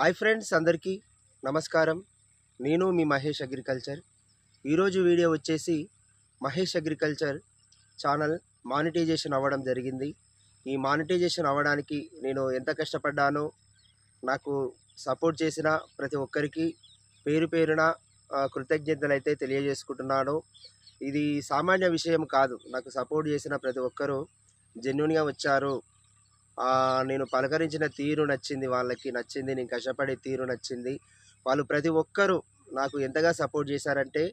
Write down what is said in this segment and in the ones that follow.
Hi friends అందరికీ నమస్కారం. నేను మీ మహేష్ అగ్రికల్చర్. ఈరోజు వీడియో వచ్చేసి మహేష్ అగ్రికల్చర్ ఛానల్ మానిటైజేషన్ అవ్వడం జరిగింది. ఈ మానిటైజేషన్ అవ్వడానికి నేను ఎంత కష్టపడ్డానో నాకు సపోర్ట్ చేసిన ప్రతి ఒక్కరికి పేరు పేరున కృతజ్ఞతలైతే కృతజ్ఞతలు అయితే తెలియజేసుకుంటున్నాను. ఇది సామాన్య విషయం కాదు. నాకు సపోర్ట్ చేసిన ప్రతి ఒక్కరూ జెన్యున్గా వచ్చారు. నేను పలకరించిన తీరు నచ్చింది వాళ్ళకి నచ్చింది నేను కష్టపడే తీరు నచ్చింది. వాళ్ళు ప్రతి ఒక్కరూ నాకు ఎంతగా సపోర్ట్ చేశారంటే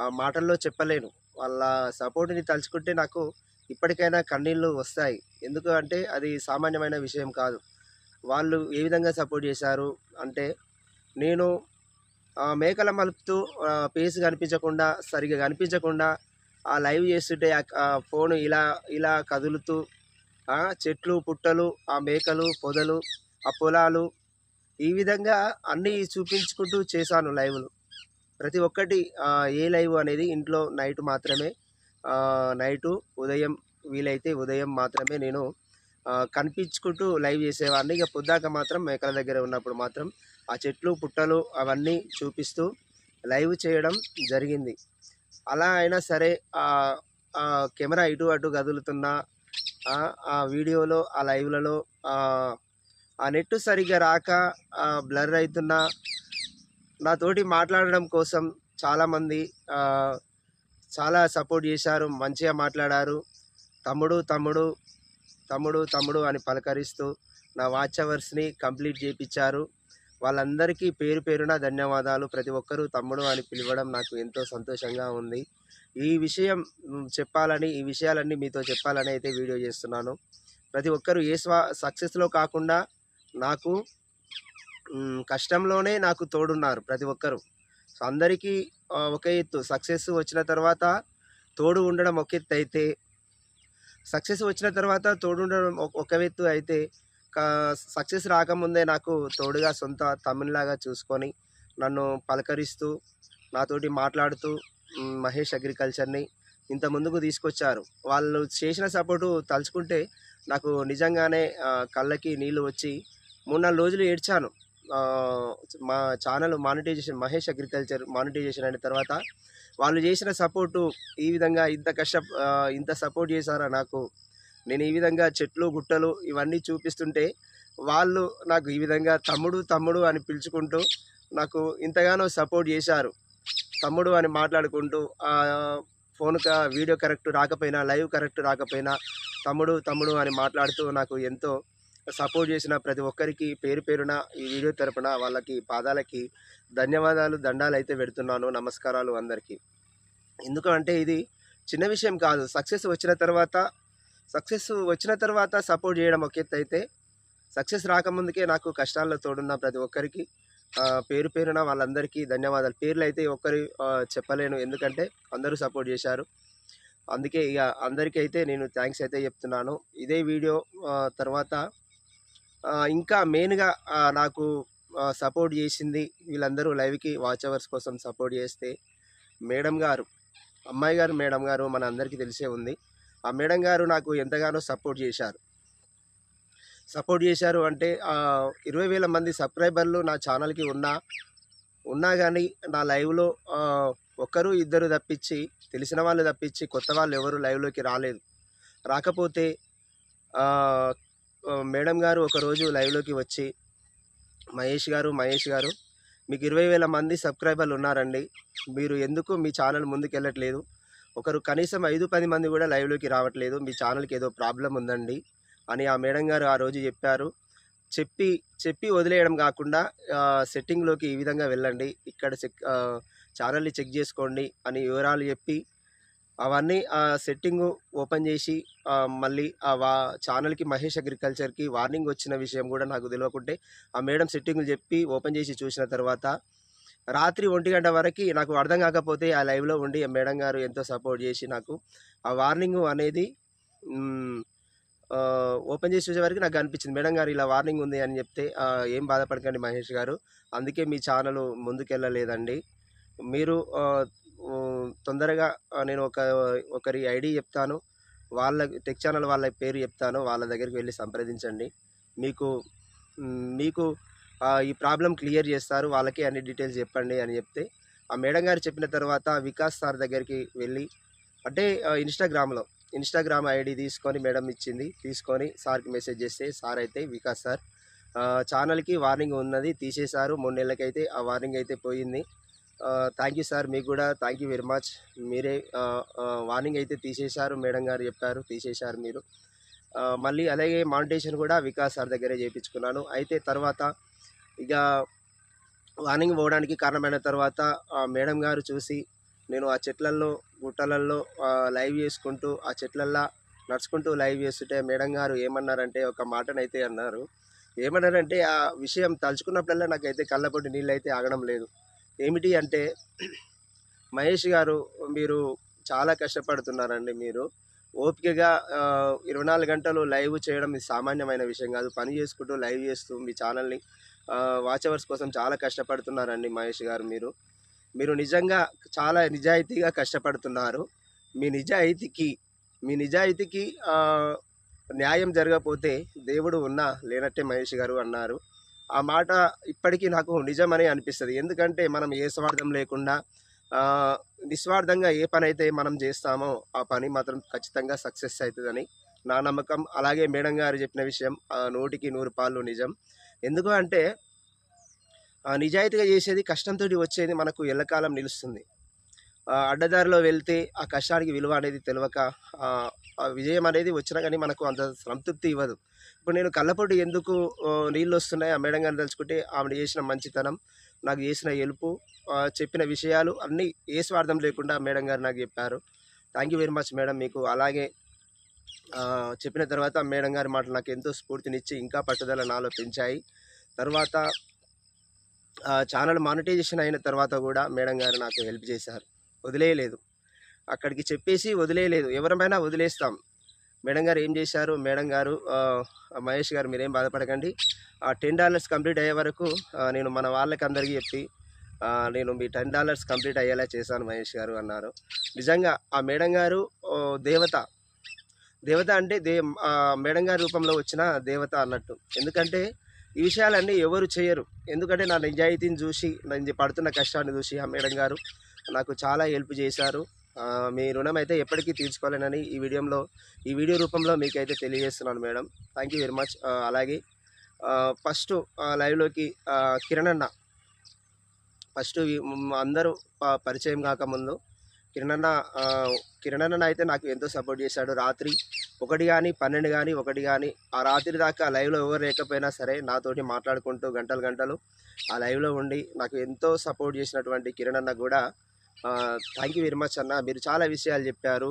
ఆ మాటల్లో చెప్పలేను. వాళ్ళ సపోర్ట్ని తలుచుకుంటే నాకు ఇప్పటికైనా కన్నీళ్ళు వస్తాయి. ఎందుకు అంటే అది సామాన్యమైన విషయం కాదు. వాళ్ళు ఏ విధంగా సపోర్ట్ చేశారు అంటే నేను మేకల మలుపుతూ పేస్ కనిపించకుండా సరిగా కనిపించకుండా ఆ లైవ్ చేస్తుంటే ఆ- ఫోన్ ఇలా ఇలా కదులుతూ చెట్లు పుట్టలు ఆ మేకలు పొదలు ఆ పొలాలు ఈ విధంగా అన్నీ చూపించుకుంటూ చేశాను లైవ్లు ప్రతి ఒక్కటి ఏ లైవ్ అనేది ఇంట్లో నైట్ మాత్రమే. నైటు ఉదయం వీలైతే ఉదయం మాత్రమే నేను కనిపించుకుంటూ లైవ్ చేసేవాడిని. ఇక పొద్దాక మాత్రం మేకల దగ్గర ఉన్నప్పుడు మాత్రం ఆ చెట్లు పుట్టలు అవన్నీ చూపిస్తూ లైవ్ చేయడం జరిగింది. అలా అయినా సరే కెమెరా ఇటు అటు కదులుతున్నా ఆ వీడియోలో ఆ లైవ్లలో ఆ నెట్ సరిగ్గా రాక బ్లర్ అవుతున్నా నాతోటి మాట్లాడడం కోసం చాలామంది చాలా సపోర్ట్ చేశారు మంచిగా మాట్లాడారు. తమ్ముడు తమ్ముడు తమ్ముడు తమ్ముడు అని పలకరిస్తూ నా వాచ్ అవర్స్ని కంప్లీట్ చేయించారు వాళ్ళందరికీ పేరు పేరున ధన్యవాదాలు. ప్రతి ఒక్కరూ తమ్ముడు అని పిలవడం నాకు ఎంతో సంతోషంగా ఉంది. ఈ విషయం చెప్పాలని ఈ విషయాలన్నీ మీతో చెప్పాలని అయితే వీడియో చేస్తున్నాను. ప్రతి ఒక్కరూ ఏ స్వా సక్సెస్లో కాకుండా నాకు కష్టంలోనే నాకు తోడున్నారు ప్రతి ఒక్కరు. సో అందరికీ ఒక ఎత్తు. సక్సెస్ వచ్చిన తర్వాత తోడు ఉండడం ఒక ఎత్తు అయితే సక్సెస్ వచ్చిన తర్వాత తోడు ఉండడం ఒక- ఎత్తు అయితే సక్సెస్ రాకముందే నాకు తోడుగా సొంత తమిళలాగా చూసుకొని నన్ను పలకరిస్తూ నాతోటి మాట్లాడుతూ మహేష్ అగ్రికల్చర్ని ఇంత ముందుకు తీసుకొచ్చారు. వాళ్ళు చేసిన సపోర్టు తలుచుకుంటే నాకు నిజంగానే కళ్ళకి నీళ్ళు వచ్చి మూడు నాలుగు రోజులు ఏడ్చాను. మా channel monetization Mahesh agriculture monetization అయిన తర్వాత వాళ్ళు చేసిన సపోర్టు ఈ విధంగా ఇంత కష్ట ఇంత సపోర్ట్ చేశారా నాకు. నేను ఈ విధంగా చెట్లు గుట్టలు ఇవన్నీ చూపిస్తుంటే వాళ్ళు నాకు ఈ విధంగా తమ్ముడు తమ్ముడు అని పిలుచుకుంటూ నాకు ఇంతగానో సపోర్ట్ చేశారు. తమ్ముడు అని మాట్లాడుకుంటూ ఫోన్ వీడియో కరెక్ట్ రాకపోయినా లైవ్ కరెక్ట్ రాకపోయినా తమ్ముడు తమ్ముడు అని మాట్లాడుతూ నాకు ఎంతో సపోర్ట్ చేసిన ప్రతి ఒక్కరికి పేరు పేరున ఈ వీడియో తరపున వాళ్ళకి పాదాలకి ధన్యవాదాలు దండాలు అయితే పెడుతున్నాను. నమస్కారాలు అందరికీ. ఎందుకంటే ఇది చిన్న విషయం కాదు. సక్సెస్ వచ్చిన తర్వాత సక్సెస్ వచ్చిన తర్వాత సపోర్ట్ చేయడం ఒక ఎత్తు అయితే సక్సెస్ రాకముందుకే నాకు కష్టాల్లో తోడున్న ప్రతి ఒక్కరికి పేరు పేరున వాళ్ళందరికీ ధన్యవాదాలు. పేర్లు అయితే ఒక్కరి చెప్పలేను. ఎందుకంటే అందరూ సపోర్ట్ చేశారు. అందుకే ఇక అందరికీ అయితే నేను థ్యాంక్స్ అయితే చెప్తున్నాను. ఇదే వీడియో తర్వాత ఇంకా మెయిన్గా నాకు సపోర్ట్ చేసింది వీళ్ళందరూ లైవ్కి వాచ్ అవర్స్ కోసం సపోర్ట్ చేస్తే మేడం గారు అమ్మాయి గారు మేడం గారు మన అందరికీ తెలిసే ఉంది. ఆ మేడం గారు నాకు ఎంతగానో సపోర్ట్ చేశారు. సపోర్ట్ చేశారు అంటే ఇరవై వేల మంది సబ్స్క్రైబర్లు నా ఛానల్కి ఉన్నా ఉన్నా కానీ నా లైవ్లో ఒకరు ఇద్దరు తప్పించి తెలిసిన వాళ్ళు తప్పించి కొత్త వాళ్ళు ఎవరు లైవ్లోకి రాలేదు. రాకపోతే మేడం గారు ఒకరోజు లైవ్లోకి వచ్చి మహేష్ గారు మహేష్ గారు మీకు ఇరవై వేల మంది సబ్స్క్రైబర్లు ఉన్నారండి మీరు ఎందుకు మీ ఛానల్ ముందుకెళ్ళట్లేదు? ఒకరు కనీసం ఐదు పది మంది కూడా లైవ్లోకి రావట్లేదు మీ ఛానల్కి ఏదో ప్రాబ్లం ఉందండి అని ఆ మేడం గారు ఆ రోజు చెప్పారు. చెప్పి చెప్పి వదిలేయడం కాకుండా సెట్టింగ్లోకి ఈ విధంగా వెళ్ళండి. ఇక్కడ చెక్ ఛానల్ని చెక్ చేసుకోండి అని వివరాలు చెప్పి అవన్నీ ఆ సెట్టింగ్ ఓపెన్ చేసి మళ్ళీ ఆ వా ఛానల్కి మహేష్ అగ్రికల్చర్కి వార్నింగ్ వచ్చిన విషయం కూడా నాకు తెలియకుంటే ఆ మేడం సెట్టింగ్లు చెప్పి ఓపెన్ చేసి చూసిన తర్వాత రాత్రి ఒంటి గంట వరకు నాకు అర్థం కాకపోతే ఆ లైవ్లో ఉండి ఆ మేడం గారు ఎంతో సపోర్ట్ చేసి నాకు ఆ వార్నింగ్ అనేది ఓపెన్ చేసి చూసే వరకు నాకు అనిపించింది. మేడం గారు ఇలా వార్నింగ్ ఉంది అని చెప్తే ఏం బాధపడకండి మహేష్ గారు. అందుకే మీ ఛానల్ ముందుకెళ్ళలేదండి. మీరు తొందరగా నేను ఒక ఒకరి ఐడి చెప్తాను. వాళ్ళ టెక్ ఛానల్ వాళ్ళ పేరు చెప్తాను. వాళ్ళ దగ్గరికి వెళ్ళి సంప్రదించండి. మీకు మీకు ఈ ప్రాబ్లం క్లియర్ చేస్తారు. వాళ్ళకి అన్ని డీటెయిల్స్ చెప్పండి అని చెప్తే ఆ మేడం గారు చెప్పిన తర్వాత వికాస్ సార్ దగ్గరికి వెళ్ళి అంటే ఇన్స్టాగ్రామ్లో ఇన్స్టాగ్రామ్ ఐడి తీసుకొని మేడం ఇచ్చింది. తీసుకొని సార్కి మెసేజ్ చేస్తే సార్ అయితే వికాస్ సార్. ఛానల్కి వార్నింగ్ ఉన్నది తీసేశారు. మూడు నెలలకైతే ఆ వార్నింగ్ అయితే పోయింది. Thank you sir. మీకు కూడా థ్యాంక్ యూ వెరీ మచ్ మీరే వార్నింగ్ అయితే తీసేశారు. మేడం గారు చెప్పారు తీసేశారు మీరు. మళ్ళీ అలాగే మానిటేషన్ కూడా వికాస్ సార్ దగ్గరే చేయించుకున్నాను. అయితే తర్వాత ఇక వార్నింగ్ పోవడానికి కారణమైన తర్వాత మేడం గారు చూసి నేను ఆ చెట్లల్లో గుట్టలల్లో లైవ్ చేసుకుంటూ ఆ చెట్లల్లో నడుచుకుంటూ లైవ్ చేస్తుంటే మేడం గారు ఏమన్నారంటే ఒక మాటనైతే అన్నారు. ఏమన్నారంటే ఆ విషయం తలుచుకున్నప్పుడల్లా నాకైతే కళ్ళపొట్టి నీళ్ళు అయితే ఆగడం లేదు. ఏమిటి అంటే మహేష్ గారు మీరు చాలా కష్టపడుతున్నారండి మీరు. ఓపికగా ఇరవై నాలుగు గంటలు లైవ్ చేయడం ఇది సామాన్యమైన విషయం కాదు. పని చేసుకుంటూ లైవ్ చేస్తూ మీ ఛానల్ని వాచ్ అవర్స్ కోసం చాలా కష్టపడుతున్నారండి మహేష్ గారు మీరు. మీరు నిజంగా చాలా నిజాయితీగా కష్టపడుతున్నారు. మీ నిజాయితీకి మీ నిజాయితీకి న్యాయం జరగకపోతే దేవుడు ఉన్నా లేనట్టే మహేష్ గారు అన్నారు. ఆ మాట ఇప్పటికీ నాకు నిజమని అనిపిస్తుంది. ఎందుకంటే మనం ఏ స్వార్థం లేకుండా నిస్వార్థంగా ఏ పని అయితే మనం చేస్తామో ఆ పని మాత్రం ఖచ్చితంగా సక్సెస్ అవుతుందని నా నమ్మకం. అలాగే మేడం గారు చెప్పిన విషయం ఆ, నూటికి నూరు పాళ్ళు నిజం. ఎందుకు అంటే నిజాయితీగా చేసేది కష్టంతో వచ్చేది మనకు ఎల్లకాలం నిలుస్తుంది. అడ్డదారిలో వెళ్తే ఆ కష్టానికి విలువ అనేది తెలియక విజయం అనేది వచ్చినా కానీ మనకు అంత సంతృప్తి ఇవ్వదు. ఇప్పుడు నేను కళ్ళపొడి ఎందుకు నీళ్ళు వస్తున్నాయి ఆ మేడం గారిని తలుచుకుంటే ఆవిడ చేసిన మంచితనం నాకు చేసిన ఎలుపు చెప్పిన విషయాలు అన్నీ ఏ స్వార్థం లేకుండా మేడం గారు నాకు చెప్పారు. Thank you very much madam మీకు. అలాగే చెప్పిన తర్వాత మేడం గారి మాటలు నాకు ఎంతో స్ఫూర్తినిచ్చి ఇంకా పట్టుదల నాలో పెంచాయి. తర్వాత ఛానల్ మానిటైజేషన్ అయిన తర్వాత కూడా మేడం గారు నాకు హెల్ప్ చేశారు. వదిలేయలేదు. అక్కడికి చెప్పేసి వదిలేయలేదు. ఎవరమైనా వదిలేస్తాం. మేడం గారు ఏం చేశారు? మేడం గారు మహేష్ గారు మీరేం బాధపడకండి. ఆ టెన్ డాలర్స్ కంప్లీట్ అయ్యే వరకు నేను మన వాళ్ళకి అందరికీ చెప్పి నేను మీ టెన్ డాలర్స్ కంప్లీట్ అయ్యేలా చేశాను మహేష్ గారు అన్నారు. నిజంగా ఆ మేడం గారు దేవత. దేవత అంటే దే మేడం గారి రూపంలో వచ్చిన దేవత అన్నట్టు. ఎందుకంటే ఈ విషయాలన్నీ ఎవరు చేయరు. ఎందుకంటే నా నిజాయితీని చూసి నేను పడుతున్న కష్టాన్ని చూసి ఆ మేడం గారు నాకు చాలా హెల్ప్ చేశారు. మీ రుణం అయితే ఎప్పటికీ తీర్చుకోలేనని ఈ వీడియోలో ఈ వీడియో రూపంలో మీకైతే తెలియజేస్తున్నాను madam. Thank you very much అలాగే ఫస్ట్ లైవ్లోకి కిరణ్ అన్న. ఫస్ట్ అందరూ ప- పరిచయం కాకముందు కిరణ్ అన్న కిరణ్ అన్న అయితే నాకు ఎంతో సపోర్ట్ చేశాడు. రాత్రి ఒకటి కానీ పన్నెండు కానీ ఒకటి కానీ ఆ రాత్రి దాకా లైవ్లో ఎవరు లేకపోయినా సరే నాతోటి మాట్లాడుకుంటూ గంటలు గంటలు ఆ లైవ్లో ఉండి నాకు ఎంతో సపోర్ట్ చేసినటువంటి కిరణ్ అన్న కూడా థ్యాంక్ యూ వెరీ మచ్ అన్న. మీరు చాలా విషయాలు చెప్పారు.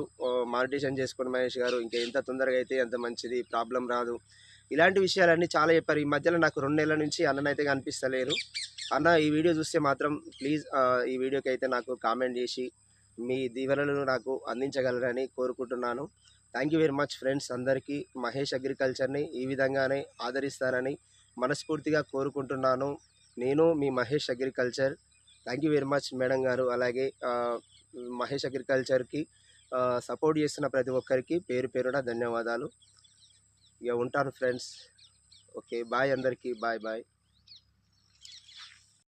మానిటేషన్ చేసుకుని మహేష్ గారు. ఇంకా ఎంత తొందరగా అయితే అంత మంచిది ప్రాబ్లం రాదు. ఇలాంటి విషయాలన్నీ చాలా చెప్పారు. ఈ మధ్యలో నాకు రెండు నెలల నుంచి అన్ననైతే కనిపిస్తలేరు అన్న ఈ వీడియో చూస్తే మాత్రం ప్లీజ్ ఈ వీడియోకి అయితే నాకు కామెంట్ చేసి మీ దీవెనలను నాకు అందించగలరని కోరుకుంటున్నాను. Thank you very much friends అందరికీ మహేష్ అగ్రికల్చర్ని ఈ విధంగానే ఆదరిస్తారని మనస్ఫూర్తిగా కోరుకుంటున్నాను. నేను మీ Mahesh agriculture. Thank you very much madam గారు. అలాగే మహేష్ అగ్రికల్చర్కి సపోర్ట్ చేస్తున్న ప్రతి ఒక్కరికి పేరు పేరున ధన్యవాదాలు. ఇక ఉంటాను ఫ్రెండ్స్ ఓకే బాయ్ అందరికీ. Bye bye